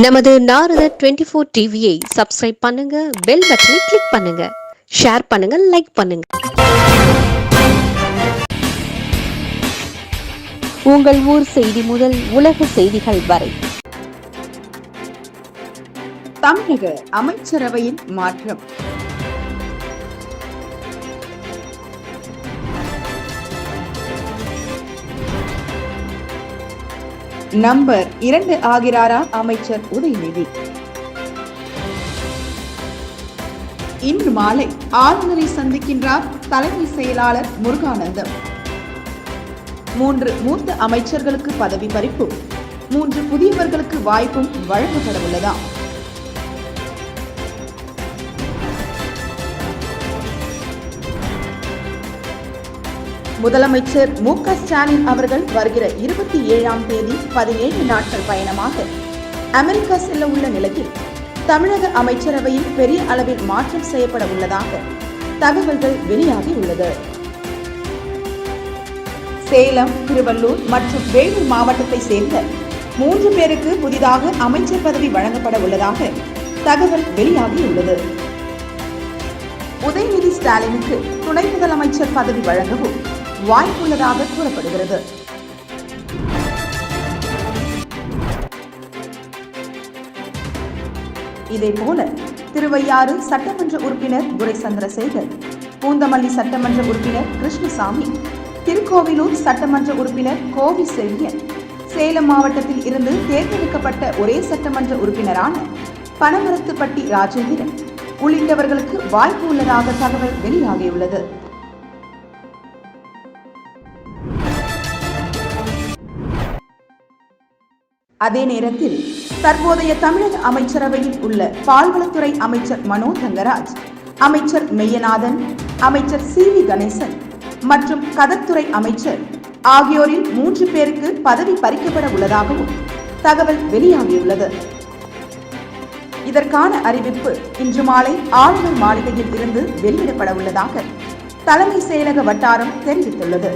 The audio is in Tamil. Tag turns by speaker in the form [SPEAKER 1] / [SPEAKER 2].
[SPEAKER 1] நமது நாரத டுவெண்ட்டி ஃபோர் டிவியை சப்ஸ்கிரைப் பண்ணுங்க பெல் பட்டனை கிளிக் பண்ணுங்க ஷேர் பண்ணுங்க லைக் பண்ணுங்க. உங்கள் ஊர் செய்தி முதல் உலக செய்திகள் வரை.
[SPEAKER 2] தமிழக அமைச்சரவையில் மாற்றம். நம்பர் இரண்டு ஆகிறாரா அமைச்சர் உதயநிதி. இன்று மாலை ஆளுநரை சந்திக்கின்றார் தலைமை செயலாளர் முருகானந்தம். மூன்று மூத்த அமைச்சர்களுக்கு பதவி பறிப்பு. மூன்று புதியவர்களுக்கு வாய்ப்பும் வழங்கப்பட உள்ளதா முதலமைச்சர் மு க ஸ்டாலின் அவர்கள் வருகிற இருபத்தி ஏழாம் தேதி பதினேழு நாட்கள் பயணமாக அமெரிக்கா செல்ல உள்ள நிலையில் தமிழக அமைச்சரவையில் பெரிய அளவில் மாற்றம் செய்யப்பட உள்ளதாக தகவல்கள் வெளியாகியுள்ளது சேலம் திருவள்ளூர் மற்றும் வேலூர் மாவட்டத்தை சேர்ந்த மூன்று பேருக்கு புதிதாக அமைச்சர் பதவி வழங்கப்பட உள்ளதாக தகவல் வெளியாகியுள்ளது உதயநிதி ஸ்டாலினுக்கு துணை முதலமைச்சர் பதவி வழங்கவும் வாய்ப்புள்ளதாக கூறப்படுகிறது. இதேபோல திருவையாறு சட்டமன்ற உறுப்பினர் துரை சந்திரசேகர் பூந்தமல்லி சட்டமன்ற உறுப்பினர் கிருஷ்ணசாமி திருக்கோவிலூர் சட்டமன்ற உறுப்பினர் கோவி செல்வியன் சேலம் மாவட்டத்தில் இருந்து தேர்ந்தெடுக்கப்பட்ட ஒரே சட்டமன்ற உறுப்பினரான பனமரத்துப்பட்டி ராஜேந்திரன் உள்ளிட்டவர்களுக்கு வாய்ப்பு உள்ளதாக தகவல் வெளியாகியுள்ளது. அதே நேரத்தில் தற்போதைய தமிழக அமைச்சரவையில் உள்ள பால்வளத்துறை அமைச்சர் மனோ தங்கராஜ் அமைச்சர் மெய்யநாதன் அமைச்சர் சி வி கணேசன் மற்றும் கதத்துறை அமைச்சர் ஆகியோரில் மூன்று பேருக்கு பதவி பறிக்கப்பட உள்ளதாகவும் தகவல் வெளியாகியுள்ளது. இதற்கான அறிவிப்பு இன்று மாலை ஆளுநர் மாளிகையில் இருந்து வெளியிடப்பட உள்ளதாக தலைமை செயலக வட்டாரம் தெரிவித்துள்ளது.